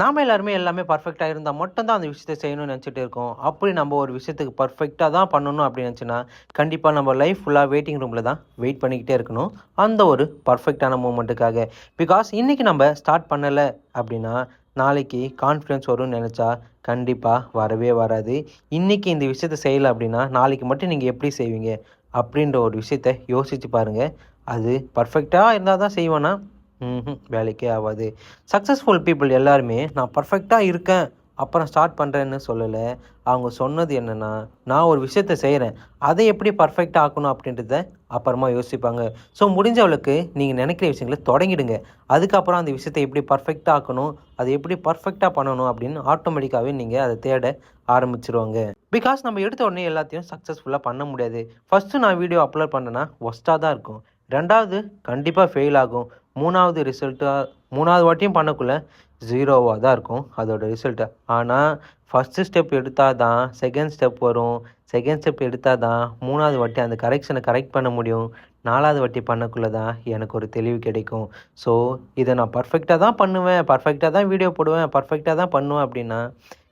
நாம் எல்லாருமே எல்லாமே பர்ஃபெக்டாக இருந்தால் மட்டும்தான் அந்த விஷயத்தை செய்யணும்னு நினச்சிட்டு இருக்கோம். அப்படி நம்ம ஒரு விஷயத்துக்கு பர்ஃபெக்டாக தான் பண்ணணும் அப்படின்னு நினச்சின்னா கண்டிப்பாக நம்ம லைஃப் ஃபுல்லாக வெயிட்டிங் ரூமில் தான் வெயிட் பண்ணிக்கிட்டே இருக்கணும். அந்த ஒரு பர்ஃபெக்டான மூமெண்ட்டுக்காக பிகாஸ் இன்றைக்கி நம்ம ஸ்டார்ட் பண்ணலை அப்படின்னா நாளைக்கு கான்ஃபிடென்ஸ் வரும்னு நினச்சா கண்டிப்பாக வரவே வராது. இன்றைக்கி இந்த விஷயத்தை செய்யலை அப்படின்னா நாளைக்கு மட்டும் நீங்கள் எப்படி செய்வீங்க? அப்படின்ற ஒரு விஷயத்த யோசித்து பாருங்கள் அது பர்ஃபெக்டாக இருந்தால் தான் செய்வேன்னா வேலைக்கே ஆகாது சக்ஸஸ்ஃபுல் பீப்புள் எல்லாருமே நான் பர்ஃபெக்டாக இருக்கேன் அப்புறம் ஸ்டார்ட் பண்ணுறேன்னு சொல்லலை. அவங்க சொன்னது என்னென்னா நான் ஒரு விஷயத்த செய்கிறேன் அதை எப்படி பர்ஃபெக்டாக ஆக்கணும் அப்படின்றத அப்புறமா யோசிப்பாங்க. ஸோ முடிஞ்சவளுக்கு நீங்கள் நினைக்கிற விஷயங்களை தொடங்கிடுங்க. அதுக்கப்புறம் அந்த விஷயத்தை எப்படி பர்ஃபெக்டாக ஆக்கணும் அதை எப்படி பர்ஃபெக்டாக பண்ணணும் அப்படின்னு ஆட்டோமேட்டிக்காகவே நீங்கள் அதை தேட ஆரம்பிச்சிருவாங்க. பிகாஸ் நம்ம எடுத்த உடனே எல்லாத்தையும் சக்ஸஸ்ஃபுல்லாக பண்ண முடியாது. ஃபஸ்ட்டு நான் வீடியோ அப்லோட் பண்ணேன்னா ஒஸ்ட்டாக தான் இருக்கும். ரெண்டாவது கண்டிப்பாக ஃபெயில் ஆகும். மூணாவது ரிசல்ட்டாக மூணாவது வாட்டியும் பண்ணக்குள்ள ஜீரோவாக தான் இருக்கும் அதோட ரிசல்ட்டு ஆனால் ஃபஸ்ட்டு ஸ்டெப் எடுத்தால் தான் செகண்ட் ஸ்டெப் வரும். செகண்ட் ஸ்டெப் எடுத்தால் தான் மூணாவது வாட்டி அந்த கரெக்ஷனை கரெக்ட் பண்ண முடியும். நாலாவது வாட்டி பண்ணக்குள்ளே தான் எனக்கு ஒரு தெளிவு கிடைக்கும். ஸோ இதை நான் பர்ஃபெக்டாக தான் பண்ணுவேன். பர்ஃபெக்டாக தான் வீடியோ போடுவேன். பர்ஃபெக்டாக தான் பண்ணுவேன் அப்படின்னா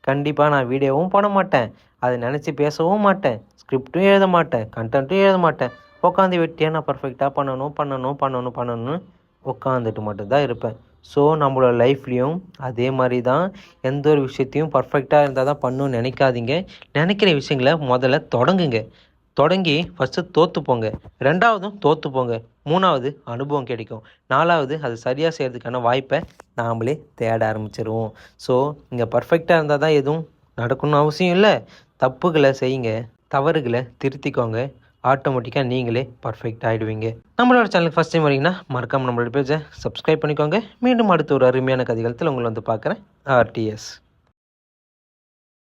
கண்டிப்பாக நான் வீடியோவும் போட மாட்டேன். அதை நினச்சி பேசவும் மாட்டேன். ஸ்கிரிப்டும் எழுத மாட்டேன். கண்டென்ட்டும் எழுத மாட்டேன். உட்காந்து விட்டே நான் பர்ஃபெக்டாக பண்ணணும் பண்ணணும் பண்ணணும் பண்ணணும்னு உட்காந்துட்டு மட்டும்தான் இருப்பேன். ஸோ நம்மளோட லைஃப்லேயும் அதே மாதிரி தான் எந்த ஒரு விஷயத்தையும் பர்ஃபெக்டாக இருந்தால் தான் பண்ணணும்னு நினைக்காதீங்க. நினைக்கிற விஷயங்களை முதல்ல தொடங்குங்க. தொடங்கி ஃபஸ்ட்டு தோற்று போங்க. ரெண்டாவதும் தோற்று போங்க. மூணாவது அனுபவம் கிடைக்கும். நாலாவது அது சரியாக செய்கிறதுக்கான வாய்ப்பை நாமளே தேட ஆரம்பிச்சிருவோம். ஸோ இங்கே பர்ஃபெக்டாக இருந்தால் தான் எதுவும் நடக்கணும்னு அவசியம் இல்லை. தப்புகளை செய்யுங்க. தவறுகளை திருத்திக்கோங்க. ஆட்டோமேட்டிக்காக நீங்களே பர்ஃபெக்ட் ஆகிடுவீங்க நம்மளோட சேனலுக்கு ஃபஸ்ட் டைம் வரீங்கன்னா மறக்காமல் நம்மளோட பேஜை சப்ஸ்கிரைப் பண்ணிக்கோங்க. மீண்டும் அடுத்த ஒரு அருமையான கதிகாலத்தில் உங்களை வந்து பார்க்குறேன். ஆர்டிஎஸ்